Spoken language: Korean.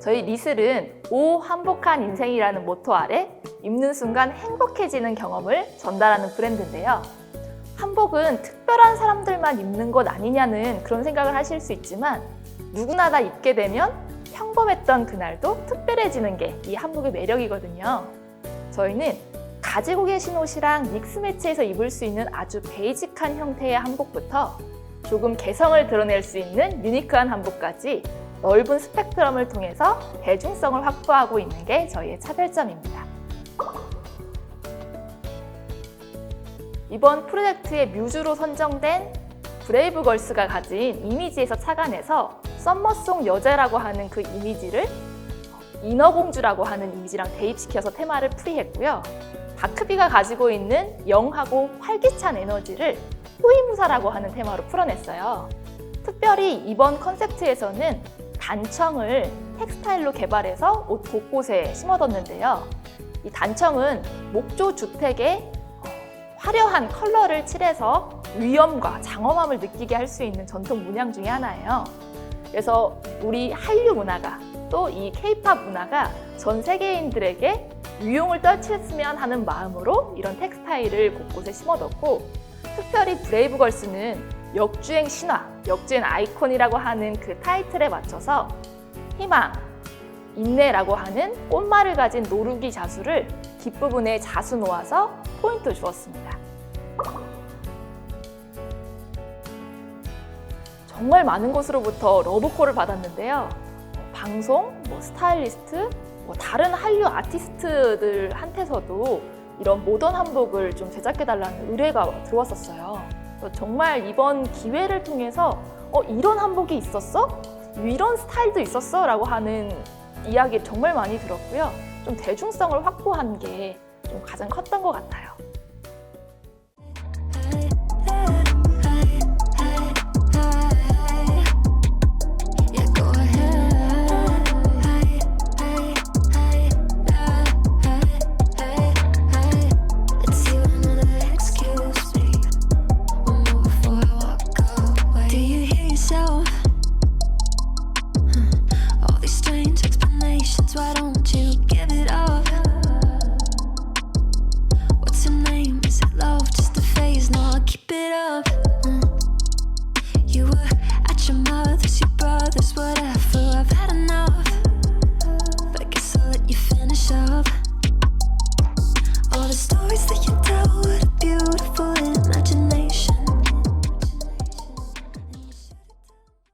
저희 리슬은 오 한복한 인생이라는 모토 아래 입는 순간 행복해지는 경험을 전달하는 브랜드인데요. 한복은 특별한 사람들만 입는 것 아니냐는 그런 생각을 하실 수 있지만 누구나 다 입게 되면 평범했던 그날도 특별해지는 게 이 한복의 매력이거든요. 저희는 가지고 계신 옷이랑 믹스 매치해서 입을 수 있는 아주 베이직한 형태의 한복부터 조금 개성을 드러낼 수 있는 유니크한 한복까지 넓은 스펙트럼을 통해서 대중성을 확보하고 있는 게 저희의 차별점입니다. 이번 프로젝트의 뮤즈로 선정된 브레이브걸스가 가진 이미지에서 착안해서 썸머송 여제라고 하는 그 이미지를 인어공주라고 하는 이미지랑 대입시켜서 테마를 풀이했고요. 다크비가 가지고 있는 영하고 활기찬 에너지를 호위무사라고 하는 테마로 풀어냈어요. 특별히 이번 컨셉트에서는 단청을 텍스타일로 개발해서 옷 곳곳에 심어뒀는데요. 이 단청은 목조 주택에 화려한 컬러를 칠해서 위엄과 장엄함을 느끼게 할 수 있는 전통 문양 중에 하나예요. 그래서 우리 한류 문화가 또 이 케이팝 문화가 전 세계인들에게 유용을 떨쳤으면 하는 마음으로 이런 텍스타일을 곳곳에 심어뒀고 특별히 브레이브걸스는 역주행 신화, 역주행 아이콘이라고 하는 그 타이틀에 맞춰서 희망, 인내라고 하는 꽃말을 가진 노루기 자수를 뒷부분에 자수 놓아서 포인트 주었습니다. 정말 많은 곳으로부터 러브콜을 받았는데요. 방송, 뭐 스타일리스트, 뭐 다른 한류 아티스트들한테서도 이런 모던 한복을 좀 제작해달라는 의뢰가 들어왔었어요. 정말 이번 기회를 통해서 어, 이런 한복이 있었어? 이런 스타일도 있었어? 라고 하는 이야기 정말 많이 들었고요. 좀 대중성을 확보한 게 좀 가장 컸던 것 같아요.